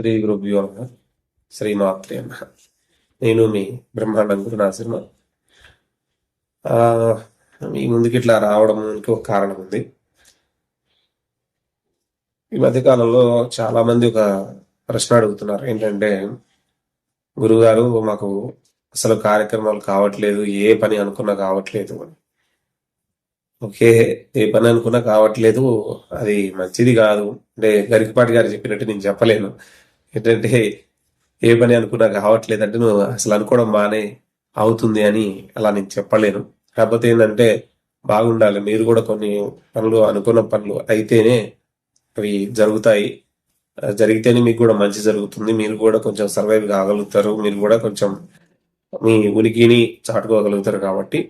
శ్రీ గురుభ్యో నమ. శ్రీమాత్రే నమ. నేను మీ బ్రహ్మాండం గురు నా మీ ముందుకి ఇట్లా రావడానికి ఒక కారణం ఉంది. ఈ మధ్యకాలంలో చాలామంది చాలా మంది ఒక ప్రశ్న అడుగుతున్నారు. ఏంటంటే గురుగారు మాకు అసలు కార్యక్రమాలు కావట్లేదు ఏ పని అనుకున్నా కావట్లేదు అని. ఓకే ఏ పని అనుకున్నా కావట్లేదు అది మంచిది కాదు. అంటే గరికపాటి గారు చెప్పినట్టు నేను చెప్పలేను. ఏంటంటే ఏ పని అనుకున్నా కావట్లేదు అంటే నువ్వు అసలు అనుకోవడం బాగానే అవుతుంది అని అలా నేను చెప్పలేను. కాకపోతే ఏంటంటే బాగుండాలి. మీరు కూడా కొన్ని పనులు అనుకున్న పనులు అయితేనే అవి జరుగుతాయి. జరిగితేనే మీకు కూడా మంచి జరుగుతుంది. మీరు కూడా కొంచెం సర్వైవ్ కాగలుగుతారు. మీరు కూడా కొంచెం మీ ఉనికిని చాటుకోగలుగుతారు కాబట్టి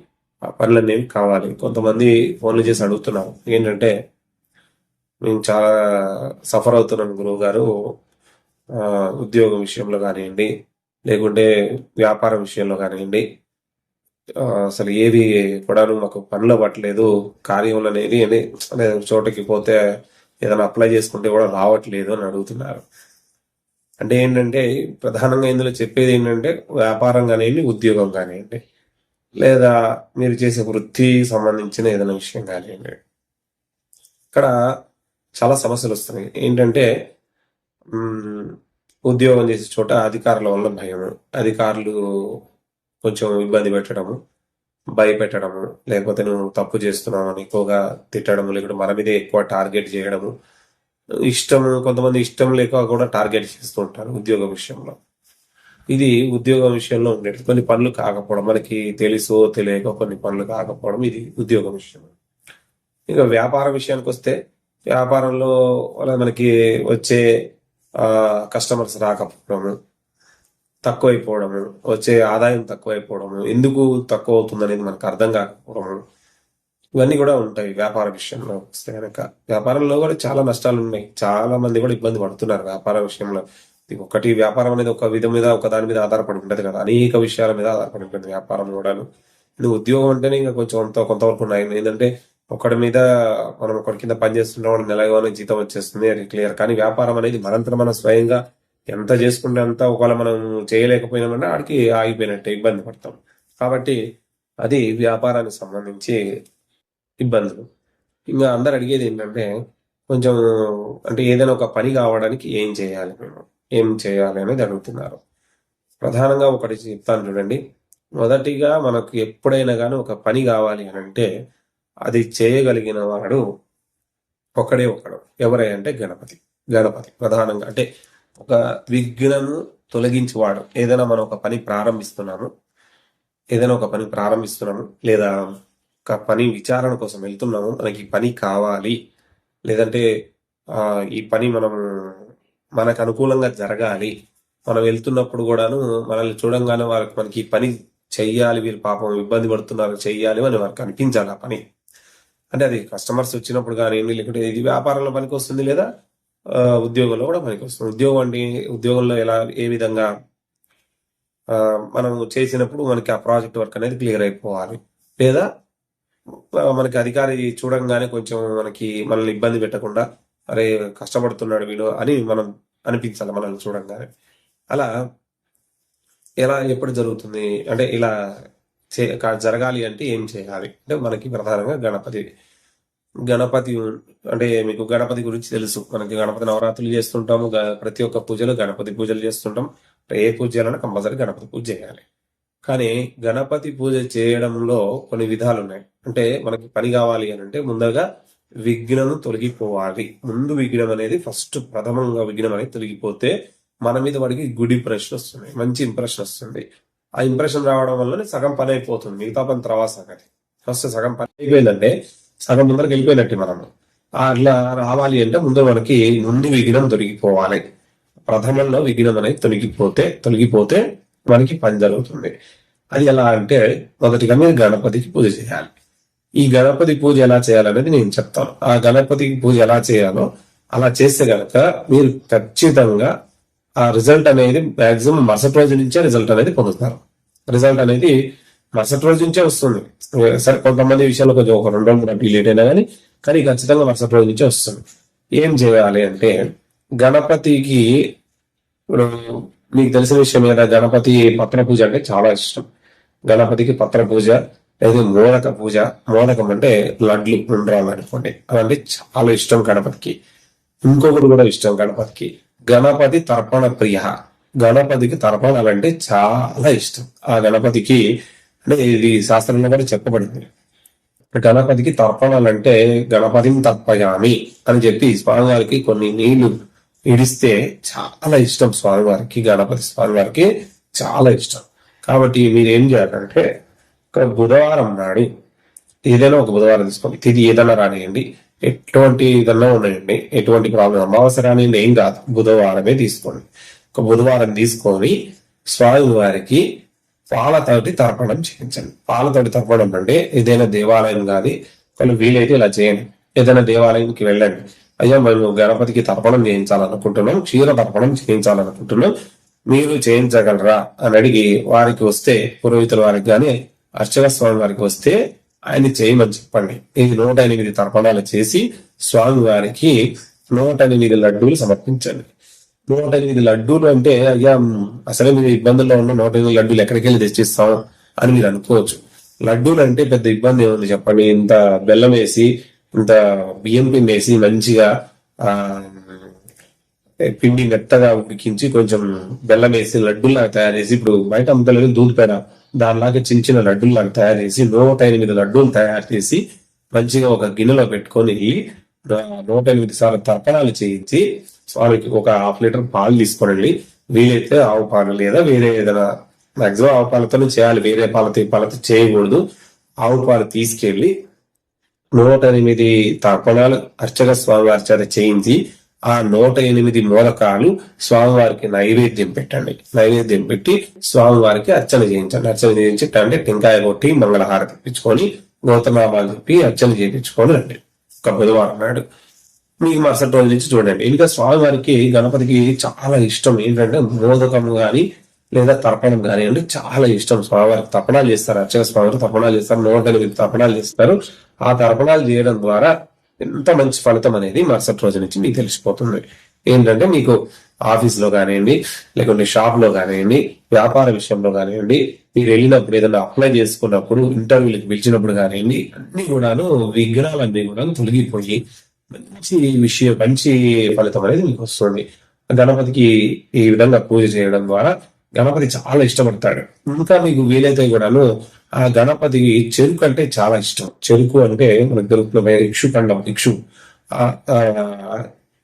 ఆ పనులు అనేవి కావాలి. కొంతమంది ఫోన్లు చేసి అడుగుతున్నారు. ఏంటంటే మేము చాలా సఫర్ అవుతున్నాం గురువు గారు ఉద్యోగం విషయంలో కానివ్వండి లేకుంటే వ్యాపారం విషయంలో కానివ్వండి అసలు ఏది కూడాను మాకు పనులు పట్టలేదు కార్యం అనేది అని చోటకి పోతే ఏదైనా అప్లై చేసుకుంటే కూడా రావట్లేదు అని అడుగుతున్నారు. అంటే ఏంటంటే ప్రధానంగా ఇందులో చెప్పేది ఏంటంటే వ్యాపారం కానివ్వండి ఉద్యోగం కానివ్వండి లేదా మీరు చేసే వృత్తి సంబంధించిన ఏదైనా విషయం కానివ్వండి. ఇక్కడ చాలా సమస్యలు వస్తున్నాయి. ఏంటంటే ఉద్యోగం చేసే చోట అధికారుల వల్ల భయము. అధికారులు కొంచెం ఇబ్బంది పెట్టడము భయపెట్టడము లేకపోతే నువ్వు తప్పు చేస్తున్నావు అని ఎక్కువగా తిట్టడము లేకుంటే మన మీదే ఎక్కువ టార్గెట్ చేయడము. ఇష్టం కొంతమంది ఇష్టం లేక కూడా టార్గెట్ చేస్తూ ఉంటారు ఉద్యోగం విషయంలో. ఇది ఉద్యోగం విషయంలో ఉండేది. కొన్ని పనులు కాకపోవడం మనకి తెలుసో తెలియక కొన్ని పనులు కాకపోవడం ఇది ఉద్యోగం విషయం. ఇంకా వ్యాపార విషయానికి వస్తే వ్యాపారంలో మనకి వచ్చే కస్టమర్స్ రాకపోవడము తక్కువైపోవడము వచ్చే ఆదాయం తక్కువైపోవడము ఎందుకు తక్కువ అవుతుంది అనేది మనకు అర్థం కాకపోవడము ఇవన్నీ కూడా ఉంటాయి వ్యాపార విషయంలో వస్తే కనుక వ్యాపారంలో కూడా చాలా నష్టాలు ఉన్నాయి చాలా మంది కూడా ఇబ్బంది పడుతున్నారు వ్యాపార విషయంలో. ఇది ఒకటి వ్యాపారం అనేది ఒక విధం మీద ఒక దాని మీద ఆధారపడి ఉంటుంది కదా. అనేక విషయాల మీద ఆధారపడి ఉంటుంది వ్యాపారం కూడాను నువ్వు ఉద్యోగం అంటేనే ఇంకా కొంచెం అంత కొంతవరకు ఉన్నాయి. ఏంటంటే ఒకడి మీద మనం ఒకటి కింద పని చేస్తుంటాం వాడికి నెలగానే జీతం వచ్చేస్తుంది అది క్లియర్. కానీ వ్యాపారం అనేది మనంతా మనం స్వయంగా ఎంత చేసుకుంటే అంత ఒకవేళ మనం చేయలేకపోయినామంటే ఆడికి ఆగిపోయినట్టే ఇబ్బంది పడతాం. కాబట్టి అది వ్యాపారానికి సంబంధించి ఇబ్బందులు. ఇంకా అందరు అడిగేది ఏంటంటే కొంచెం అంటే ఏదైనా ఒక పని కావడానికి ఏం చేయాలి మేము? ఏం చేయాలి అనేది అడుగుతున్నారు. ప్రధానంగా ఒకటి చెప్తాను చూడండి. మొదటిగా మనకు ఎప్పుడైనా కానీ ఒక పని కావాలి అని అంటే అది చేయగలిగిన వాడు ఒకడే ఒకడు. ఎవరై అంటే గణపతి. గణపతి ప్రధానంగా. అంటే ఒక విఘ్నము తొలగించేవాడు. ఏదైనా మనం ఒక పని ప్రారంభిస్తున్నాము. ఏదైనా ఒక పని ప్రారంభిస్తున్నాము. లేదా ఒక పని విచారణ కోసం వెళ్తున్నాము. మనకి పని కావాలి. లేదంటే ఈ పని మనం మనకు అనుకూలంగా జరగాలి. మనం వెళ్తున్నప్పుడు కూడాను మనల్ని చూడంగానే వారికి మనకి ఈ పని చెయ్యాలి. వీరు పాపం ఇబ్బంది పడుతున్నారు. చెయ్యాలి అని వారికి అనిపించాలి ఆ పని. అంటే అది కస్టమర్స్ వచ్చినప్పుడు కానీ లేకుంటే ఇది వ్యాపారంలో పనికి వస్తుంది లేదా ఉద్యోగంలో కూడా పనికి వస్తుంది ఉద్యోగం అంటే ఉద్యోగంలో ఎలా ఏ విధంగా మనం చేసినప్పుడు మనకి ఆ ప్రాజెక్ట్ వర్క్ అనేది క్లియర్ అయిపోవాలి. లేదా? మనకి అధికారి చూడంగానే కొంచెం మనకి మనల్ని ఇబ్బంది పెట్టకుండా అరే కష్టపడుతున్నాడు వీడు అని మనం అనిపించాలి మనల్ని చూడంగానే. అలా ఎలా ఎప్పుడు జరుగుతుంది? అంటే ఇలా చే- కా- జరగాలి అంటే ఏం చేయాలి? అంటే మనకి ప్రధానంగా గణపతి. గణపతి అంటే మీకు గణపతి గురించి తెలుసు. మనకి గణపతి నవరాత్రులు చేస్తుంటాము. ప్రతి ఒక్క పూజలో గణపతి పూజలు చేస్తుంటాం. ఏ పూజ చేయాలన్నా కంపల్సరీ గణపతి పూజ చేయాలి. కానీ గణపతి పూజ చేయడంలో కొన్ని విధాలు ఉన్నాయి అంటే మనకి పని కావాలి అని అంటే ముందుగా విఘ్నం తొలగిపోవాలి. ముందు విఘ్నం అనేది ఫస్ట్ ప్రథమంగా విఘ్నం అనేది తొలగిపోతే మన మీద వాడికి గుడ్ ఇంప్రెషన్ వస్తుంది. మంచి ఇంప్రెషన్ వస్తుంది. ఆ ఇంప్రెషన్ రావడం వల్ల సగం పని అయిపోతుంది. మిగతా పని తర్వాత సంగతి. ఫస్ట్ సగం పని అయిపోయిందంటే సగం ముందరకు వెళ్ళిపోయినట్టు మనము. అట్లా రావాలి అంటే ముందు మనకి నుండి విఘ్నం తొలగిపోవాలి. ప్రథమంలో విఘ్నం అనేది తొలగిపోతే తొలగిపోతే మనకి పని జరుగుతుంది. అది ఎలా అంటే మొదటిగా మీరు గణపతికి పూజ చేయాలి. ఈ గణపతి పూజ ఎలా చేయాలనేది నేను చెప్తాను. ఆ గణపతికి పూజ ఎలా చేయాలో అలా చేస్తే గనక మీరు ఖచ్చితంగా ఆ రిజల్ట్ అనేది మాక్సిమం మరుసటి రోజు నుంచే రిజల్ట్ అనేది పొందుతారు. రిజల్ట్ అనేది మరుసటి రోజు నుంచే వస్తుంది. సరే కొంతమంది విషయాలు కొంచెం ఒక రెండు రోజులు డిలేట్ అయినా కానీ కానీ ఖచ్చితంగా మరుసటి రోజు నుంచే వస్తుంది. ఏం చేయాలి అంటే గణపతికి ఇప్పుడు మీకు తెలిసిన విషయం మీద గణపతి పత్ర పూజ అంటే చాలా ఇష్టం. గణపతికి పత్ర పూజ లేదా మోదక పూజ. మోదకం అంటే లడ్లు ఉండ్రాలు అనుకోండి. అదంటే చాలా ఇష్టం గణపతికి. ఇంకొకటి కూడా ఇష్టం గణపతికి. గణపతి తర్పణ ప్రియ. గణపతికి తర్పణాలంటే చాలా ఇష్టం. ఆ గణపతికి అంటే ఇది శాస్త్రంలో కూడా చెప్పబడింది. గణపతికి తర్పణాలంటే గణపతిని తర్పయామి అని చెప్పి స్వామివారికి కొన్ని నీళ్ళు ఇడిస్తే చాలా ఇష్టం స్వామివారికి గణపతి స్వామివారికి చాలా ఇష్టం. కాబట్టి మీరు ఏం చేయాలంటే ఒక బుధవారం నాడు ఏదైనా ఒక బుధవారం తీసుకోండి. తిది ఏదైనా రానియండి. ఎటువంటి ఏదైనా ఉన్నాయండి. ఎటువంటి ప్రాబ్లం అమావాస్య రానియండి ఏం కాదు. బుధవారమే తీసుకోండి. ఒక బుధవారం తీసుకొని స్వామివారికి పాలతోటి తర్పణం చేయించండి. పాలతోటి తర్పణం అంటే ఏదైనా దేవాలయం కానీ కొన్ని వీలైతే ఇలా చేయండి. ఏదైనా దేవాలయంకి వెళ్ళండి. అయ్యా మేము గణపతికి తర్పణం చేయించాలనుకుంటున్నాం క్షీర తర్పణం చేయించాలనుకుంటున్నాం. మీరు చేయించగలరా? అని అడిగి వారికి వస్తే పురోహితుల వారికి కానీ అర్చక స్వామి వారికి వస్తే ఆయన చేయమని చెప్పండి. ఇది నూట ఎనిమిది తర్పణాలు చేసి స్వామి వారికి నూట ఎనిమిది లడ్డూలు సమర్పించండి. నూట ఎనిమిది లడ్డూలు అంటే అయ్యా అసలే మీరు ఇబ్బందుల్లో ఉన్న నూట ఎనిమిది లడ్డూలు ఎక్కడికి వెళ్ళి తెచ్చిస్తాం అని మీరు అనుకోవచ్చు. లడ్డూలు అంటే పెద్ద ఇబ్బంది ఏముంది చెప్పండి? ఇంత బెల్లం వేసి ఇంత బియ్యం పిండి వేసి మంచిగా ఆ పిండి మెత్తగా ఉడికించి కొంచెం బెల్లం వేసి లడ్డూలాగా తయారు చేసి ఇప్పుడు బయట అమ్మతలేదు దూద్ పేడ దానిలాగా చిన్న చిన్న లడ్డూలాగా తయారు చేసి నూట ఎనిమిది లడ్డూలు తయారు చేసి మంచిగా ఒక గిన్నెలో పెట్టుకొని నూట ఎనిమిది సార్లు తర్పణాలు చేయించి స్వామికి ఒక హాఫ్ లీటర్ పాలు తీసుకోనండి వీలైతే ఆవు పాలు లేదా వేరే ఏదైనా మాక్సిమం ఆవు పాలతోనే చేయాలి వేరే పాలతో పాలతో చేయకూడదు. ఆవు పాలు తీసుకెళ్ళి నూట ఎనిమిది తర్పణాలు అర్చక స్వామి అర్చన చేయించి ఆ నూట ఎనిమిది మూలకాలు స్వామివారికి నైవేద్యం పెట్టండి. నైవేద్యం పెట్టి స్వామివారికి అర్చన చేయించండి. అర్చన చేయించి అంటే టెంకాయ కొట్టి మంగళహారతి తెప్పించుకొని గోతనామాలు చెప్పి అర్చన చేయించుకొని రండి. ఒక బుధవారం నాడు. మీకు మరుసటి రోజు నుంచి చూడండి. ఇంకా స్వామివారికి గణపతికి చాలా ఇష్టం. ఏంటంటే మోదకం గాని లేదా తర్పణం కానీ అంటే చాలా ఇష్టం. స్వామివారికి తర్పణాలు చేస్తారు. అర్చక స్వామివారు తర్పణాలు చేస్తారు. నూట ఎనిమిది తర్పణాలు చేస్తారు. ఆ తర్పణాలు చేయడం ద్వారా ఎంత మంచి ఫలితం అనేది మరుసటి రోజు నుంచి మీకు తెలిసిపోతుంది. ఏంటంటే మీకు ఆఫీస్లో కానివ్వండి లేకుంటే షాప్లో కానివ్వండి వ్యాపార విషయంలో కానివ్వండి మీరు వెళ్ళినప్పుడు ఏదైనా అప్లై చేసుకున్నప్పుడు ఇంటర్వ్యూలకు పిలిచినప్పుడు కానివ్వండి అన్ని కూడాను విఘ్నాలన్నీ కూడా తొలగిపోయి మంచి విషయం మంచి ఫలితం అనేది మీకు వస్తుంది. గణపతికి ఈ విధంగా పూజ చేయడం ద్వారా గణపతి చాలా ఇష్టపడతాడు. ఇంకా మీకు వీలైతే కూడాను ఆ గణపతికి చెరుకు అంటే చాలా ఇష్టం. చెరుకు అంటే మనకు దొరుకుతున్న ఇక్షు కండం ఇక్షు.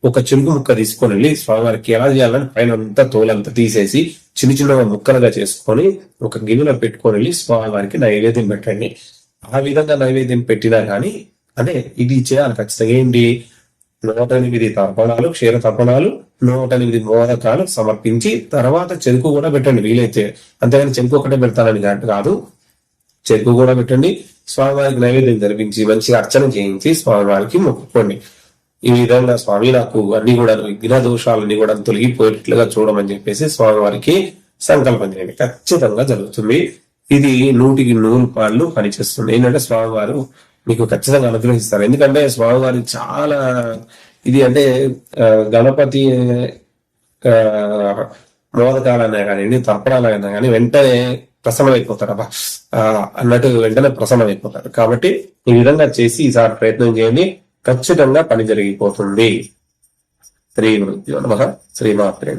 ఒక చెరుకు ముక్క తీసుకొని వెళ్ళి స్వామివారికి ఎలా చేయాలని పైన అంతా తోలంతా తీసేసి చిన్న చిన్న ముక్కలుగా చేసుకొని ఒక గిన్నెలో పెట్టుకొని వెళ్ళి స్వామివారికి నైవేద్యం పెట్టండి. ఆ విధంగా నైవేద్యం పెట్టినా కానీ అంటే ఇది చేయాలి ఖచ్చితంగా. ఏంటి? నూట ఎనిమిది తర్పణాలు క్షీర తర్పణాలు నూట ఎనిమిది మోదకాలు సమర్పించి తర్వాత చెరుకు కూడా పెట్టండి వీలైతే. అంతేగాని చెరుకు ఒకటే పెడతానని కాదు. చెరుకు కూడా పెట్టండి. స్వామివారికి నైవేద్యం జరిపించి మంచిగా అర్చన చేయించి స్వామివారికి మొక్కుకోండి. ఈ విధంగా స్వామి నాకు అన్ని కూడా విఘ్న దోషాలన్నీ కూడా తొలగిపోయేట్లుగా చూడమని చెప్పేసి స్వామివారికి సంకల్పం చేయండి ఖచ్చితంగా జరుగుతుంది. ఇది నూటికి నూరు పాళ్ళు పనిచేస్తుంది. ఏంటంటే స్వామివారు మీకు ఖచ్చితంగా అనుగ్రహిస్తారు. ఎందుకంటే స్వామివారి చాలా ఇది అంటే గణపతి మోదకాలైనా కానివ్వండి తర్పణాలైనా కానీ వెంటనే ప్రసన్నమైపోతారు అబ్బా అన్నట్టు వెంటనే ప్రసన్నం కాబట్టి ఈ విధంగా చేసి ఈసారి ప్రయత్నం చేయండి. ఖచ్చితంగా పని జరిగిపోతుంది. శ్రీ నమ. శ్రీమాత్రే